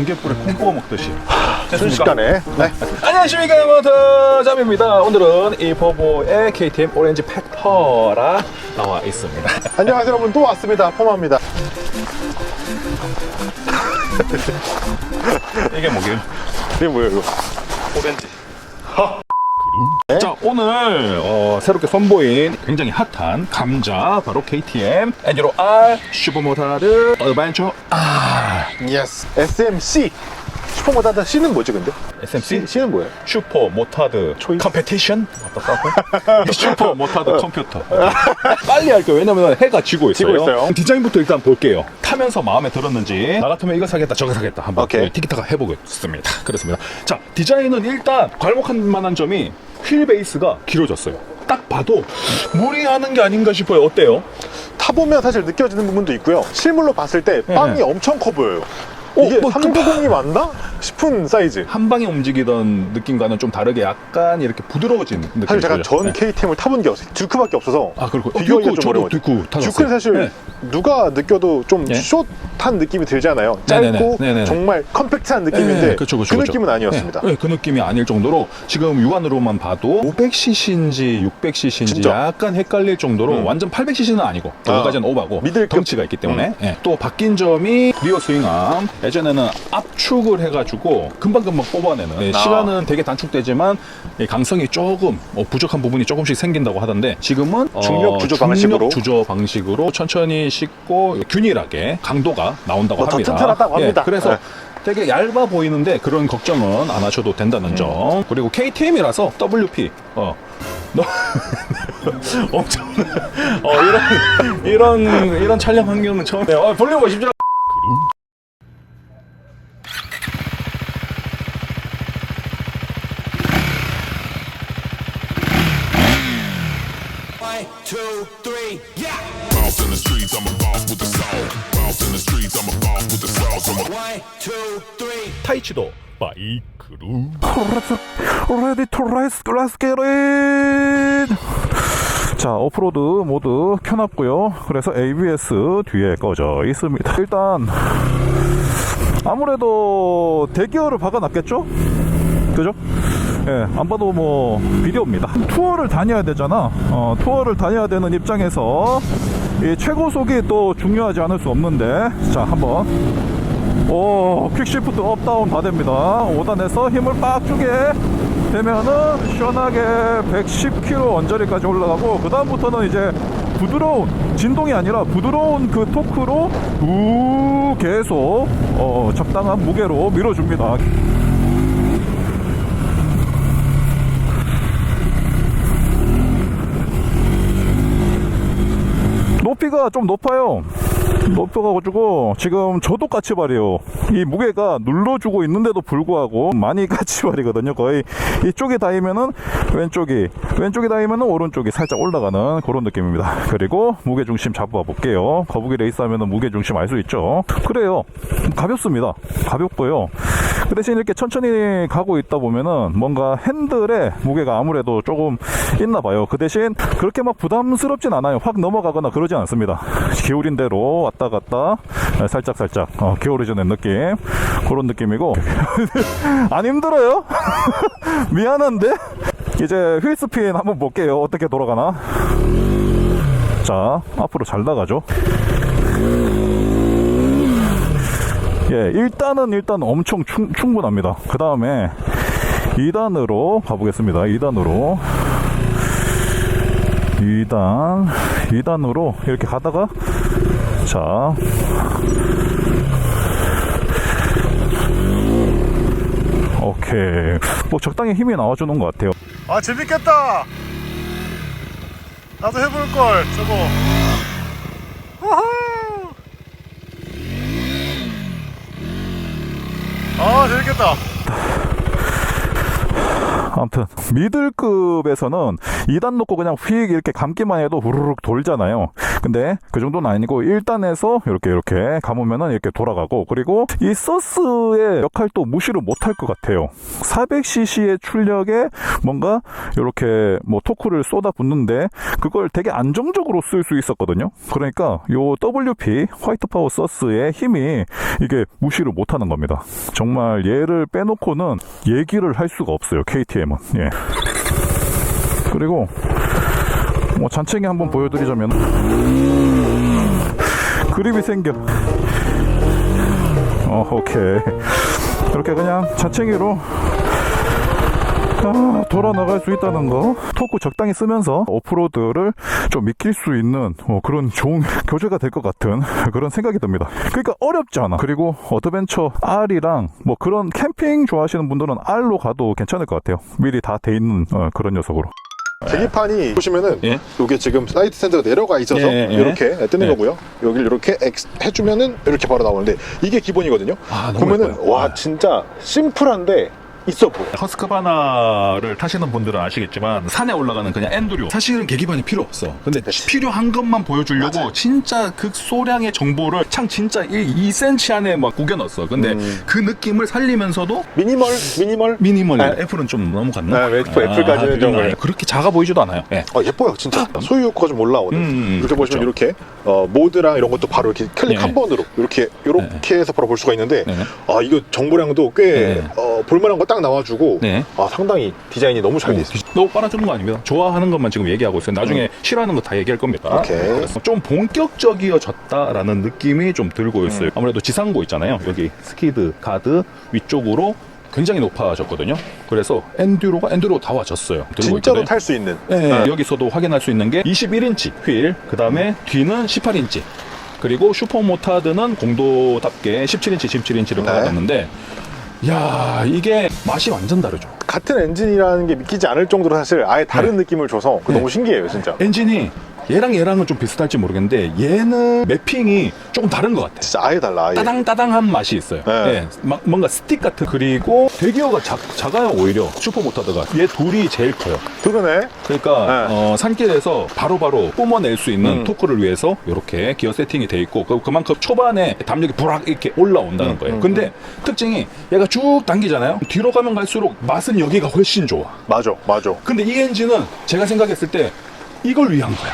번개불에 콩 구워 먹듯이. 순식간에. 네. 안녕하십니까 모터 잠입니다. 오늘은 이 버보의 KTM 오렌지 팩터라 나와 있습니다. 안녕하세요 여러분 또 왔습니다. 포마입니다. 이게 뭐길? 이게 뭐예요 이거? 오렌지. 자 오늘 어, 새롭게 선보인 굉장히 핫한 감자 바로 KTM 엔듀로 R 슈퍼모타드 어드벤처 R 예스. SMC. 슈퍼모다다 C는 뭐지 근데? SMC C는 뭐예요? 슈퍼 모타드 초이스. 컴페티션 맞다 싸고 슈퍼 모타드 컴퓨터 빨리 할게요 왜냐면 해가 지고 있어요. 지고 있어요. 디자인부터 일단 볼게요 타면서 마음에 들었는지 나 같으면 이거 사겠다 저거 사겠다 한번 오케이. 티키타카 해보겠습니다 그렇습니다 자 디자인은 일단 괄목할 만한 점이 휠 베이스가 길어졌어요 딱 봐도 무리하는 게 아닌가 싶어요 어때요? 타보면 사실 느껴지는 부분도 있고요. 실물로 봤을 때 빵이 엄청 커 보여요. 어, 이게 뭐, 390이 맞나? 싶은 사이즈. 한 방에 움직이던 느낌과는 좀 다르게 약간 이렇게 부드러워진 느낌이 사실 제가 전 네. KTM을 타본 게 없어요. 듀크밖에 없어서 아, 그렇고. 어, 비교하기가 듀크, 좀 저도 어려워요. 듀크 타봤어요. 듀크는 사실 네. 누가 느껴도 좀 네. 숏한 느낌이 들잖아요. 네네네. 짧고 네네네. 정말 컴팩트한 느낌인데 네, 그쵸, 그쵸, 그 그쵸. 느낌은 아니었습니다. 네, 네, 그 느낌이 아닐 정도로 지금 육안으로만 봐도 500cc인지 600cc인지 진짜? 약간 헷갈릴 정도로 음. 완전 800cc는 아니고 여기까지는 오바고 미들급. 덩치가 있기 때문에 음. 예. 또 바뀐 점이 리어 스윙암 예전에는 압축을 해가지고 금방금방 뽑아내는 예, 아. 시간은 되게 단축되지만 이 강성이 조금 어, 부족한 부분이 조금씩 생긴다고 하던데 지금은 어, 중력 주조 방식으로? 중력 주조 방식으로 천천히 씻고 균일하게 강도가 나온다고 뭐더 합니다. 튼튼하다고 합니다. 그래서 네. 되게 얇아 보이는데 그런 걱정은 안 하셔도 된다는 점. 그리고 KTM이라서 WP 어. 너 엄청 어 이런 이런 이런 촬영 환경은 처음이에요. 어, 볼륨 보십시오. One, two, three, yeah. Bounce in the streets, I'm a boss with the soul. Bounce in the streets, I'm a boss with the sauce. I'm a One, two, three. 타이치도 바이크루. 레디 레스 레스 게릿 자 오프로드 모드 켜놨고요 그래서 ABS 뒤에 꺼져 있습니다 일단 아무래도 대기어를 박아놨겠죠 그죠? 예, 안 봐도 뭐 비디오입니다. 투어를 다녀야 되잖아. 어, 투어를 다녀야 되는 입장에서 이 최고속이 또 중요하지 않을 수 없는데 자 한번 오 퀵시프트 업다운 다 됩니다 5단에서 힘을 빡 주게 되면은 시원하게 110km 언저리까지 올라가고 그 다음부터는 이제 부드러운 진동이 아니라 부드러운 그 토크로 우 계속 어, 적당한 무게로 밀어줍니다 높이가 좀 높아요. 높여가지고 지금 저도 까치발이에요. 이 무게가 눌러주고 있는데도 불구하고 많이 까치발이거든요. 거의 이쪽이 닿으면은 왼쪽이 왼쪽이 닿으면은 오른쪽이 살짝 올라가는 그런 느낌입니다. 그리고 무게 중심 잡아 볼게요. 거북이 레이스 하면은 무게 중심 알 수 있죠. 그래요. 가볍습니다. 가볍고요. 그 대신 이렇게 천천히 가고 있다 보면은 뭔가 핸들에 무게가 아무래도 조금 있나 봐요. 그 대신 그렇게 막 부담스럽진 않아요. 확 넘어가거나 그러진 않습니다. 기울인 대로 왔다 갔다 살짝 살짝 어, 기울어지는 느낌 그런 느낌이고 안 힘들어요? 미안한데 이제 휠스핀 한번 볼게요. 어떻게 돌아가나? 자 앞으로 잘 나가죠. 예, 1단은 일단 엄청 충, 충분합니다. 그 다음에 2단으로 가보겠습니다. 2단으로. 2단, 2단으로 이렇게 가다가, 자. 오케이. 뭐 적당히 힘이 나와주는 것 같아요. 아 재밌겠다. 나도 해볼 걸 저거. 우후. 아 재밌겠다. 아무튼 미들급에서는 2단 놓고 그냥 휙 이렇게 감기만 해도 후루룩 돌잖아요. 근데 그 정도는 아니고 1단에서 이렇게 이렇게 감으면은 이렇게 돌아가고 그리고 이 서스의 역할도 무시를 못할 것 같아요. 400cc의 출력에 뭔가 이렇게 뭐 토크를 쏟아 붓는데 그걸 되게 안정적으로 쓸 수 있었거든요. 그러니까 요 WP 화이트 파워 서스의 힘이 이게 무시를 못하는 겁니다. 정말 얘를 빼놓고는 얘기를 할 수가 없어요. KTM은. 예. 그리고 뭐 잔챙이 한번 보여드리자면 그립이 생겨. 어, 오케이. 이렇게 그냥 잔챙이로 아, 돌아 나갈 수 있다는 거. 토크 적당히 쓰면서 오프로드를 좀 익힐 수 있는 어, 그런 좋은 교재가 될 것 같은 그런 생각이 듭니다. 그러니까 어렵지 않아. 그리고 어드벤처 R이랑 뭐 그런 캠핑 좋아하시는 분들은 R로 가도 괜찮을 것 같아요. 미리 다 돼 있는 어, 그런 녀석으로. 계기판이 보시면은 예. 이게 지금 사이드 스탠드가 내려가 있어서 예, 예. 이렇게 뜨는 예. 거고요. 여기를 이렇게 X 해주면은 이렇게 바로 나오는데 이게 기본이거든요. 아, 너무 보면은 예뻐요. 와 진짜 심플한데 있어 보여. 허스크바나를 타시는 분들은 아시겠지만 산에 올라가는 그냥 엔두료 사실은 계기판이 필요 없어 근데 필요한 것만 보여주려고 진짜 극소량의 정보를 창 진짜 1, 2cm 안에 막 구겨 넣었어 근데 그 느낌을 살리면서도 미니멀 미니멀. 미니멀 네. 애플은 좀 너무 갔나? 네, 애플, 애플까지는 그런 좀거 아니에요. 그렇게 작아 보이지도 않아요 예. 어 예뻐요 진짜 소유효과가 좀 올라오는 음, 음, 이렇게 보시면 그렇죠. 이렇게 어, 모드랑 이런 것도 바로 이렇게 클릭 네. 한 번으로 이렇게 이렇게 해서 바로 볼 수가 있는데 네. 아 이거 정보량도 꽤 네. 어, 볼만한 거 딱 나와주고 네. 아 상당히 디자인이 너무 잘 돼 있어요 너무 빨아주는 거 아닙니다. 좋아하는 것만 지금 얘기하고 있어요. 나중에 싫어하는 거 다 얘기할 겁니다. 음. 오케이. 좀 본격적이어졌다라는 느낌이 좀 들고 있어요. 음. 아무래도 지상고 있잖아요. 여기 스키드 가드 위쪽으로 굉장히 높아졌거든요. 그래서 엔듀로가 엔듀로 다 와졌어요. 들고 진짜로 있거든요. 탈 수 있는 네, 네. 여기서도 확인할 수 있는 게 21인치 휠, 그 다음에 뒤는 18인치, 그리고 슈퍼 모타드는 공도답게 17인치, 17인치를 네. 달아놨는데, 야 이게 맛이 완전 다르죠. 같은 엔진이라는 게 믿기지 않을 정도로 사실 아예 다른 네. 느낌을 줘서 그거 네. 너무 신기해요 진짜 엔진이 얘랑 얘랑은 좀 비슷할지 모르겠는데 얘는 매핑이 조금 다른 것 같아. 진짜 아예 달라 아예 따당따당한 맛이 있어요. 네. 예, 막 뭔가 스틱 같은 그리고 대기어가 작, 작아요 오히려 슈퍼 모타드가 얘 둘이 제일 커요. 그러네 그러니까 네. 어, 산길에서 바로바로 뿜어낼 수 있는 음. 토크를 위해서 이렇게 기어 세팅이 돼 있고 그- 그만큼 초반에 담력이 부락 이렇게 올라온다는 거예요. 음, 근데 특징이 얘가 쭉 당기잖아요. 뒤로 가면 갈수록 맛은 여기가 훨씬 좋아. 맞아 맞아 근데 이 엔진은 제가 생각했을 때 이걸 위한 거야.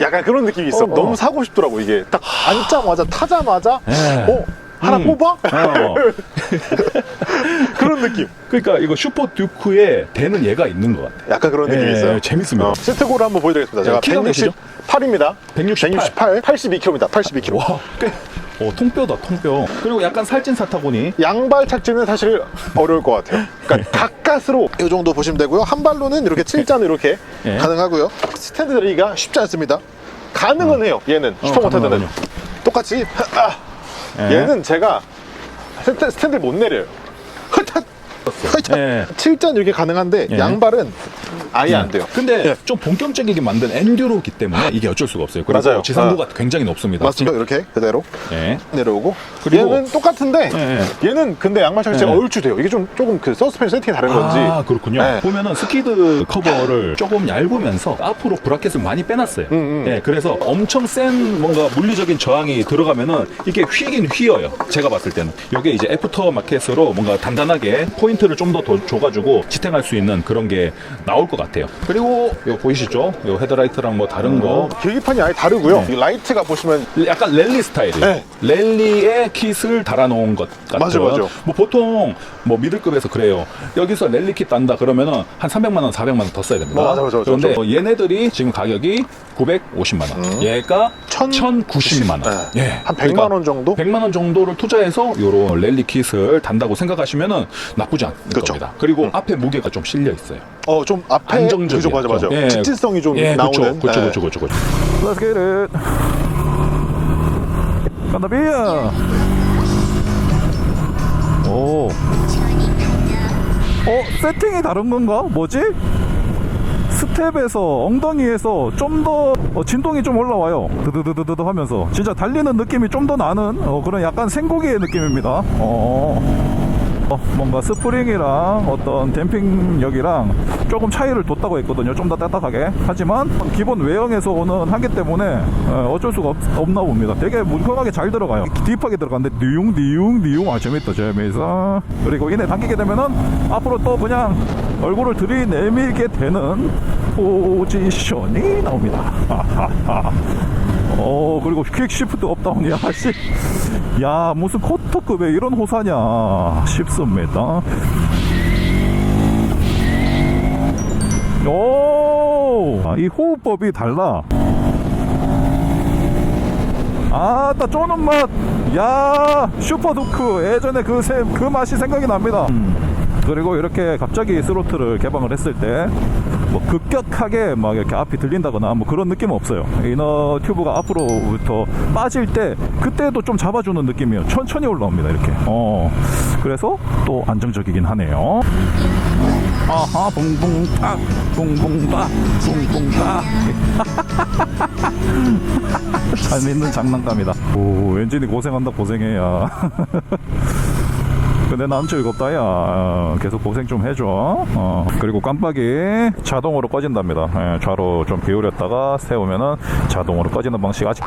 약간 그런 느낌이 있어 어, 어. 너무 사고 싶더라고 이게 딱 앉자마자 타자마자 네. 어? 하나 음. 뽑아? 어. 그런 느낌 그러니까 이거 슈퍼 듀크에 되는 얘가 있는 것 같아. 약간 그런 느낌이 예, 있어요 재밌습니다. 어, 시트고를 한번 보여드리겠습니다 제가 키가 몇이죠? 168입니다 168. 168 82kg입니다 82kg 와, 꽤, 어, 통뼈다, 통뼈. 그리고 약간 살찐 사타구니. 양발 착지는 사실 어려울 것 같아요. 그러니까 가까스로 이 정도 보시면 되고요. 한 발로는 이렇게 칠자는 이렇게 예. 가능하고요. 스탠드 들이기가 쉽지 않습니다. 가능은 해요. 얘는 어, 슈퍼 모터드는 가능하군요. 똑같이 아, 예. 얘는 제가 스탠, 스탠드를 못 내려요. 헛헛 헛헛. 예. 칠자는 이렇게 가능한데 예. 양발은 아예 안 돼요. 근데 예. 좀 본격적이게 만든 엔듀로기 때문에 이게 어쩔 수가 없어요. 그리고 맞아요. 지상고가 굉장히 높습니다. 맞습니다. 이렇게 그대로 예. 내려오고 그리고- 얘는 똑같은데 예, 얘는 근데 양말 착지가 예. 얼추돼요. 이게 좀 조금 그 서스펜 세팅이 다른 건지 아, 그렇군요. 네. 보면은 스키드 커버를 조금 얇으면서 앞으로 브라켓을 많이 빼놨어요. 음, 음. 예, 그래서 엄청 센 뭔가 물리적인 저항이 들어가면은 이게 휘긴 휘어요. 제가 봤을 때는. 이게 이제 애프터 마켓으로 뭔가 단단하게 포인 트를 좀더 줘가지고 지탱할 수 있는 그런 게 나올 것 같아요. 그리고 요 보이시죠? 요 헤드라이트랑 뭐 다른 거. 계기판이 아예 다르고요. 네. 이 라이트가 보시면 약간 랠리 스타일이에요. 네. 랠리에 킷을 달아놓은 것 같은. 맞아, 맞아. 뭐 보통 뭐 미들급에서 그래요. 여기서 랠리 킷 단다 그러면은 한 300만 원, 400만 원 더 써야 됩니다. 어, 맞아, 맞아, 맞아. 그런데. 뭐 얘네들이 지금 가격이 950만 원. 얘가 천- 1,090만 원. 네. 예. 한 100만 원 정도? 100만 원 정도를 투자해서 요런 랠리 킷을 단다고 생각하시면은 나쁘지 않을 그렇죠. 겁니다. 그리고 앞에 무게가 좀 실려 있어요. 어 좀 앞에 안정적이에요. 그죠 맞아 맞아 예. 직진성이 좀 예, 나오는 그렇죠, 예. 그렇죠, 그렇죠, 그렇죠. Let's get it. 간다 비야. 오. 어 세팅이 다른 건가? 뭐지? 스텝에서 엉덩이에서 좀 더 진동이 좀 올라와요. 드드드드드 하면서 진짜 달리는 느낌이 좀 더 나는 어, 그런 약간 생고기의 느낌입니다. 어. 어, 뭔가 스프링이랑 어떤 댐핑력이랑 조금 차이를 뒀다고 했거든요. 좀 더 딱딱하게. 하지만 기본 외형에서 오는 한계 때문에 어, 어쩔 수가 없, 없나 봅니다. 되게 물컹하게 잘 들어가요. 딥하게 들어가는데 니웅 니웅 니웅 아 재밌다 재밌어. 그리고 이내 당기게 되면은 앞으로 또 그냥 얼굴을 들이내밀게 되는 포지션이 나옵니다. 어 그리고 퀵 시프트 업다운이야 씨. 야 무슨 코터급에 이런 호사냐. 싶습니다. 오이 호흡법이 달라. 아따 쪼는 맛야 슈퍼두크. 예전에 그, 세, 그 맛이 생각이 납니다. 음. 그리고 이렇게 갑자기 스로틀을 개방을 했을 때 뭐 급격하게 막 이렇게 앞이 들린다거나 뭐 그런 느낌은 없어요. 이너 튜브가 앞으로부터 빠질 때 그때도 좀 잡아주는 느낌이에요. 천천히 올라옵니다. 이렇게. 어. 그래서 또 안정적이긴 하네요. 아하 붕붕탁 붕붕탁 붕붕탁 재밌는 장난감이다. 오 엔진이 고생한다 고생해야. 근데 난 즐겁다 야. 어, 계속 고생 좀 해줘. 어, 그리고 깜빡이 자동으로 꺼진답니다. 예, 좌로 좀 기울였다가 세우면은 자동으로 꺼지는 방식 아직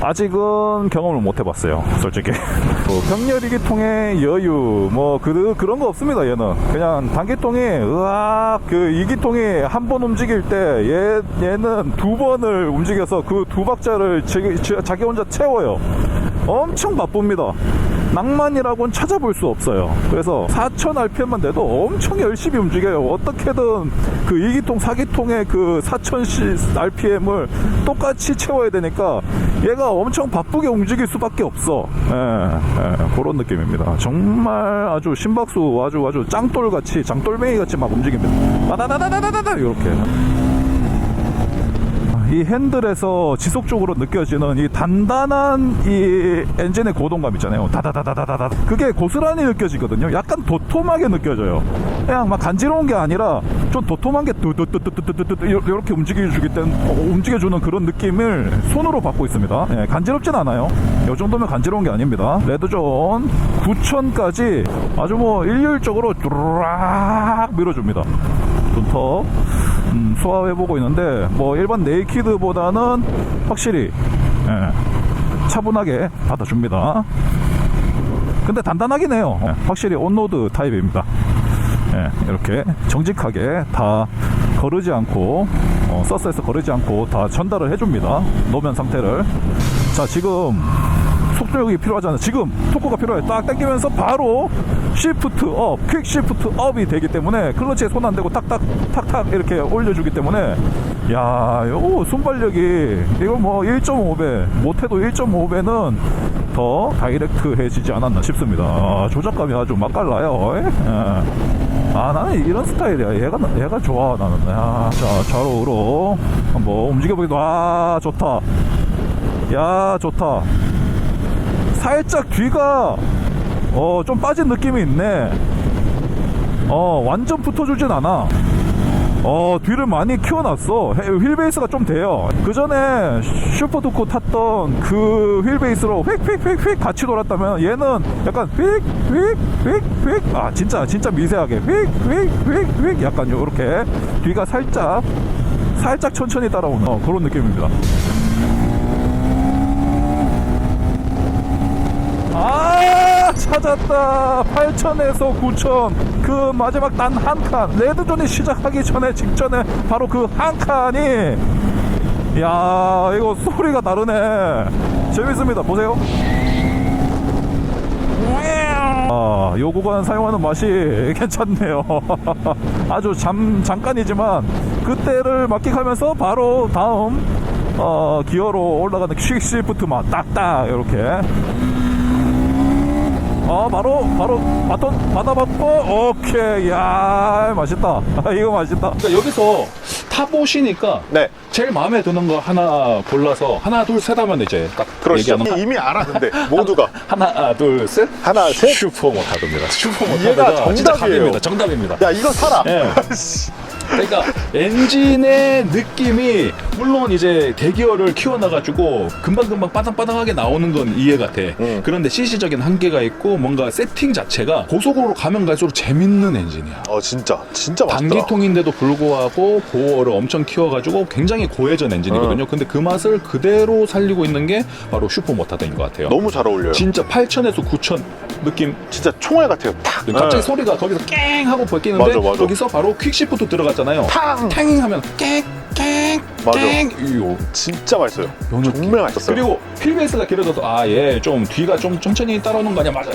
아직은 경험을 못 해봤어요 솔직히. 뭐 병렬이기통의 여유 뭐 그, 그런 거 없습니다 얘는. 그냥 단기통이 으악 그 이기통이 한 번 움직일 때 얘, 얘는 두 번을 움직여서 그 두 박자를 자기, 자기 혼자 채워요. 엄청 바쁩니다 낭만이라고는 찾아볼 수 없어요. 그래서 4,000 RPM만 돼도 엄청 열심히 움직여요. 어떻게든 그 2기통, 4기통의 그 4,000 RPM을 똑같이 채워야 되니까 얘가 엄청 바쁘게 움직일 수밖에 없어. 예, 예, 그런 느낌입니다. 정말 아주 심박수 아주 아주 짱돌 같이 장돌뱅이 같이 막 움직입니다. 다다다다다다다 이렇게. 이 핸들에서 지속적으로 느껴지는 이 단단한 이 엔진의 고동감 있잖아요. 다다다다다다다. 그게 고스란히 느껴지거든요. 약간 도톰하게 느껴져요. 그냥 막 간지러운 게 아니라 좀 도톰한 게 뚜뚜뚜뚜뚜뚜뚜 이렇게 움직여주기 때문에 어, 움직여주는 그런 느낌을 손으로 받고 있습니다. 예, 간지럽진 않아요. 이 정도면 간지러운 게 아닙니다. 레드존 9000까지 아주 뭐 일률적으로 뚜루락 밀어줍니다. 눈터 음, 소화해 보고 있는데 뭐 일반 네이키드보다는 확실히 예, 차분하게 받아줍니다. 근데 단단하긴 해요. 예, 확실히 온로드 타입입니다. 예, 이렇게 정직하게 다 거르지 않고 어, 서스에서 거르지 않고 다 전달을 해줍니다. 노면 상태를. 자 지금 속도력이 필요하잖아요. 지금 토크가 필요해. 딱 당기면서 바로 시프트 업, 퀵 시프트 업이 되기 때문에 클러치에 손 안 대고 탁탁 탁탁 이렇게 올려주기 때문에 야, 요 순발력이 이거 뭐 1.5배 못해도 1.5배는 더 다이렉트해지지 않았나 싶습니다. 아, 조작감이 아주 맛깔나요. 예. 아 나는 이런 스타일이야. 얘가 얘가 좋아 나는. 야, 자 좌우로 한번 움직여보기도 아 좋다. 야 좋다. 살짝 뒤가 어 좀 빠진 느낌이 있네. 어 완전 붙어주진 않아. 어 뒤를 많이 키워놨어. 해- 휠베이스가 좀 돼요. 그 전에 슈퍼두코 탔던 그 휠베이스로 휙휙휙휙 같이 돌았다면 얘는 약간 휙휙휙휙. 아 진짜 진짜 미세하게 휙휙휙휙. 약간 요렇게. 뒤가 살짝 살짝 천천히 따라오는 어, 그런 느낌입니다 아 찾았다. 8천에서 9천. 그 마지막 단 한 칸. 레드존이 시작하기 전에 직전에 바로 그 한 칸이. 야 이거 소리가 다르네. 재밌습니다. 보세요. 아, 요 구간 사용하는 맛이 괜찮네요. 아주 잠, 잠깐이지만 그때를 만끽하면서 바로 다음 어, 기어로 올라가는 퀵 시프트 맛. 딱딱 이렇게 어 바로 바로 바톤 받아받고 오케이 야 맛있다 이거 맛있다 그러니까 여기서 타보시니까 네. 제일 마음에 드는 거 하나 골라서 하나 둘 셋 하면 이제 딱 그러시죠. 얘기하는 거. 이미 알았는데 모두가 하나 둘 셋. 하나, 셋. 슈퍼 모타드입니다. 슈퍼 얘가 모타드가 진짜 정답이에요. 답입니다. 정답입니다. 야 이거 사라. 예. 그러니까 엔진의 느낌이 물론 이제 대기열을 키워놔가지고 금방금방 빠당빠당하게 나오는 건 이해가 돼. 음. 그런데 CC적인 한계가 있고 뭔가 세팅 자체가 고속으로 가면 갈수록 재밌는 엔진이야. 어 진짜 진짜 맛있더라. 단기통인데도 불구하고 보어를 엄청 키워가지고 굉장히 고해전 어. 엔진이거든요. 근데 그 맛을 그대로 살리고 있는 게 바로 슈퍼 모타드인 것 같아요. 너무 잘 어울려요. 진짜 8천에서 9천 느낌 진짜 총알 같아요. 탁. 갑자기 네. 소리가 거기서 깽 하고 벗기는데 맞아, 맞아. 거기서 바로 퀵시프트 들어 갔잖아요. 탕. 탱 하면 깽깽 맞아. 깽 이요. 진짜 맛있어요. 요 느낌. 정말 맛있었어요. 그리고 휠베이스가 길어져서 아 얘 좀 뒤가 좀 천천히 따라오는 거 아니야 맞아요.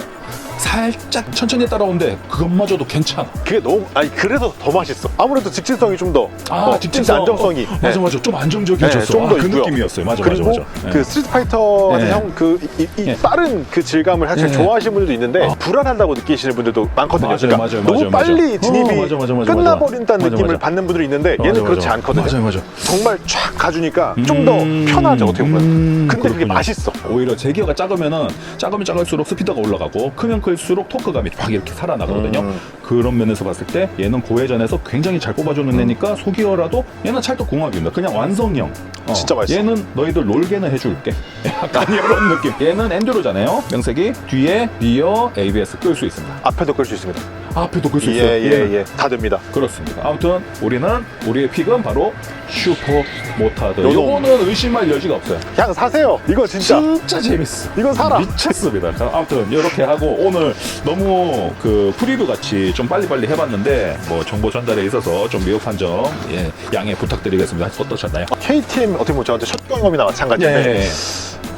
살짝 천천히 따라오는데 그것마저도 괜찮아. 그게 너무 아니 그래서 더 맛있어. 아무래도 직진성이 좀 더. 아 어, 직진성 안정성이. 어, 맞아 네. 맞아 좀 안정적이어졌어. 네, 좀더 아, 그 있고요. 느낌이었어요. 맞아 그리고 맞아 맞아. 그 네. 스트리트 파이터 네. 형그 이, 이 네. 빠른 그 질감을 사실 네. 좋아하시는 분들도 있는데 아. 불안하다고 느끼시는 분들도 많거든요. 맞아요, 그러니까 맞아요, 너무 맞아요, 빨리 맞아요. 진입이 어, 맞아, 맞아, 맞아, 끝나버린다는 맞아, 느낌을 맞아. 받는 분들이 있는데 얘는 맞아, 그렇지 맞아. 않거든요. 맞아요 맞아. 정말 쫙 가주니까 좀더 음, 편하죠 어떻게 보면. 음, 근데 그게 그렇군요. 맛있어. 오히려 제기어가 작으면은 작으면 작을수록 스피드가 올라가고 크면 클수록 토크감이 확 이렇게 살아나거든요. 음. 그런 면에서 봤을 때 얘는 고회전에서 굉장히 잘 뽑아주는 음. 애니까 소기어라도 얘는 찰떡궁합입니다. 그냥 완성형. 어, 진짜 맛있어. 얘는 너희들 롤게는 해줄게. 약간 이런 느낌. 얘는 엔듀로잖아요. 명색이 뒤에 리어 ABS 끌 수 있습니다. 앞에도 끌 수 있습니다. 앞에도 끌수 있어요. 예예예 얘는. 예, 다 됩니다. 그렇습니다. 아무튼 우리는 우리의 픽은 바로 슈퍼 모타드. 요놈. 요거는 의심할 여지가 없어요. 그냥 사세요. 이거 진짜 진짜 재밌어. 이거 사라. 미쳤습니다. 자, 아무튼 이렇게 하고 오늘 너무 그 프리뷰 같이 좀 빨리빨리 해봤는데 뭐 정보 전달에 있어서 좀 미흡한 점 예, 양해 부탁드리겠습니다. 어떠셨나요? KTM 어떻게 보면 저한테 첫 경험이나 마찬가지인데 예.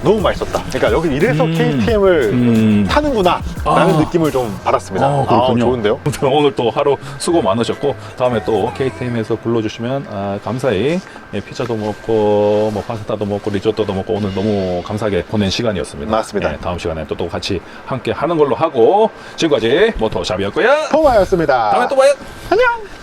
너무 맛있었다. 그러니까 여기 이래서 음. KTM을 음. 타는구나 라는 아. 느낌을 좀 받았습니다. 아, 그렇군요. 좋은데요? 아무튼 오늘 또 하루 수고 많으셨고 다음에 또 KTM에서 불러주시면 아, 감사히 예, 피자도 먹고 뭐 파스타도 먹고 리조또도 먹고 오늘 너무 감사하게 보낸 시간이었습니다. 맞습니다. 예, 다음 시간에 또, 또 같이 함께 하는 걸로 하고 지금까지 모토샵이었고요. 토마였습니다. 다음에 또 봐요. 안녕.